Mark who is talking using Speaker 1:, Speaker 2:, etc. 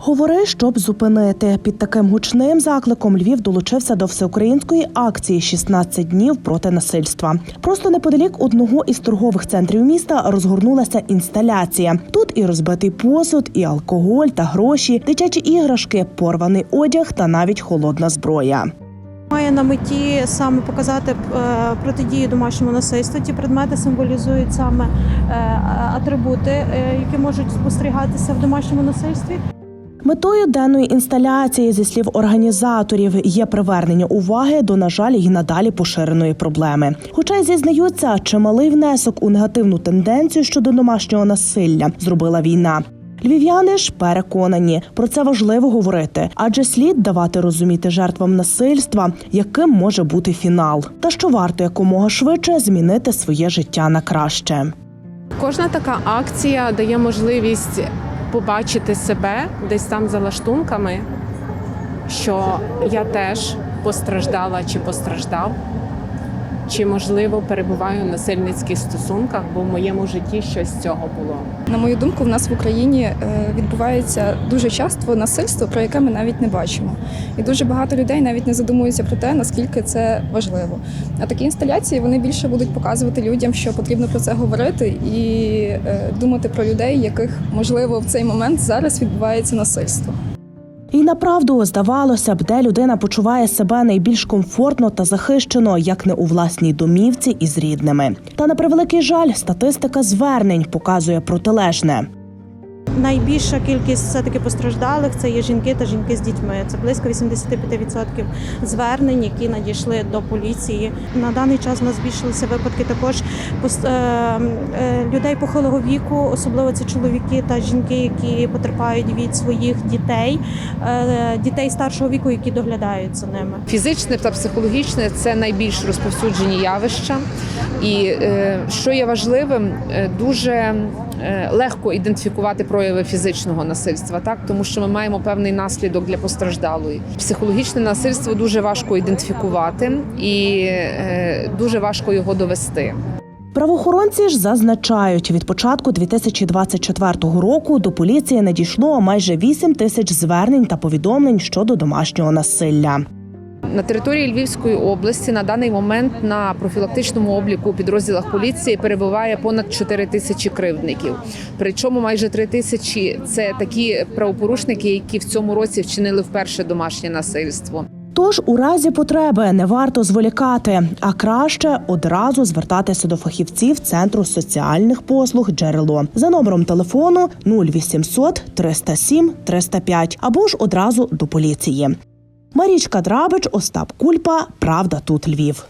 Speaker 1: Говори, щоб зупинити. Під таким гучним закликом Львів долучився до всеукраїнської акції «16 днів проти насильства. Просто неподалік одного із торгових центрів міста розгорнулася інсталяція. Тут і розбитий посуд, і алкоголь та гроші, дитячі іграшки, порваний одяг та навіть холодна зброя.
Speaker 2: Має на меті саме показати е, протидію домашньому насильству. Ті предмети символізують саме е, атрибути, е, які можуть спостерігатися в домашньому насильстві.
Speaker 1: Метою денної інсталяції, зі слів організаторів, є привернення уваги до, на жаль, і надалі поширеної проблеми. Хоча й зізнаються, чималий внесок у негативну тенденцію щодо домашнього насилля зробила війна. Львів'яни ж переконані, про це важливо говорити, адже слід давати розуміти жертвам насильства, яким може бути фінал, та що варто якомога швидше змінити своє життя на краще.
Speaker 3: Кожна така акція дає можливість побачити себе десь там за лаштунками, що я теж постраждала чи постраждав, чи можливо перебуваю в насильницьких стосунках, бо в моєму житті щось з цього було.
Speaker 4: На мою думку, в нас в Україні е, відбувається дуже часто насильство, про яке ми навіть не бачимо. І дуже багато людей навіть не задумуються про те, наскільки це важливо. А такі інсталяції вони більше будуть показувати людям, що потрібно про це говорити, і е, думати про людей, яких можливо в цей момент зараз відбувається насильство.
Speaker 1: І направду здавалося б, де людина почуває себе найбільш комфортно та захищено, як не у власній домівці із рідними. Та на превеликий жаль, статистика звернень показує протилежне.
Speaker 2: Найбільша кількість все таки постраждалих це є жінки та жінки з дітьми. Це близько 85% звернень, які надійшли до поліції. На даний час у нас збільшилися випадки також е, е, людей похилого віку, особливо це чоловіки та жінки, які потерпають від своїх дітей, е, дітей старшого віку, які доглядають за ними.
Speaker 5: Фізичне та психологічне це найбільш розповсюджені явища. І що є важливим, дуже легко ідентифікувати прояви фізичного насильства, так тому що ми маємо певний наслідок для постраждалої. Психологічне насильство дуже важко ідентифікувати і е, дуже важко його довести.
Speaker 1: Правоохоронці ж зазначають, від початку 2024 року до поліції надійшло майже 8 тисяч звернень та повідомлень щодо домашнього насилля.
Speaker 5: На території Львівської області на даний момент на профілактичному обліку у підрозділах поліції перебуває понад 4 тисячі кривдників. Причому майже 3 тисячі це такі правопорушники, які в цьому році вчинили вперше домашнє насильство.
Speaker 1: Тож у разі потреби не варто зволікати, а краще одразу звертатися до фахівців центру соціальних послуг джерело за номером телефону 0800 307 305 або ж одразу до поліції. Марічка Драбич, Остап Кульпа. Правда, тут Львів.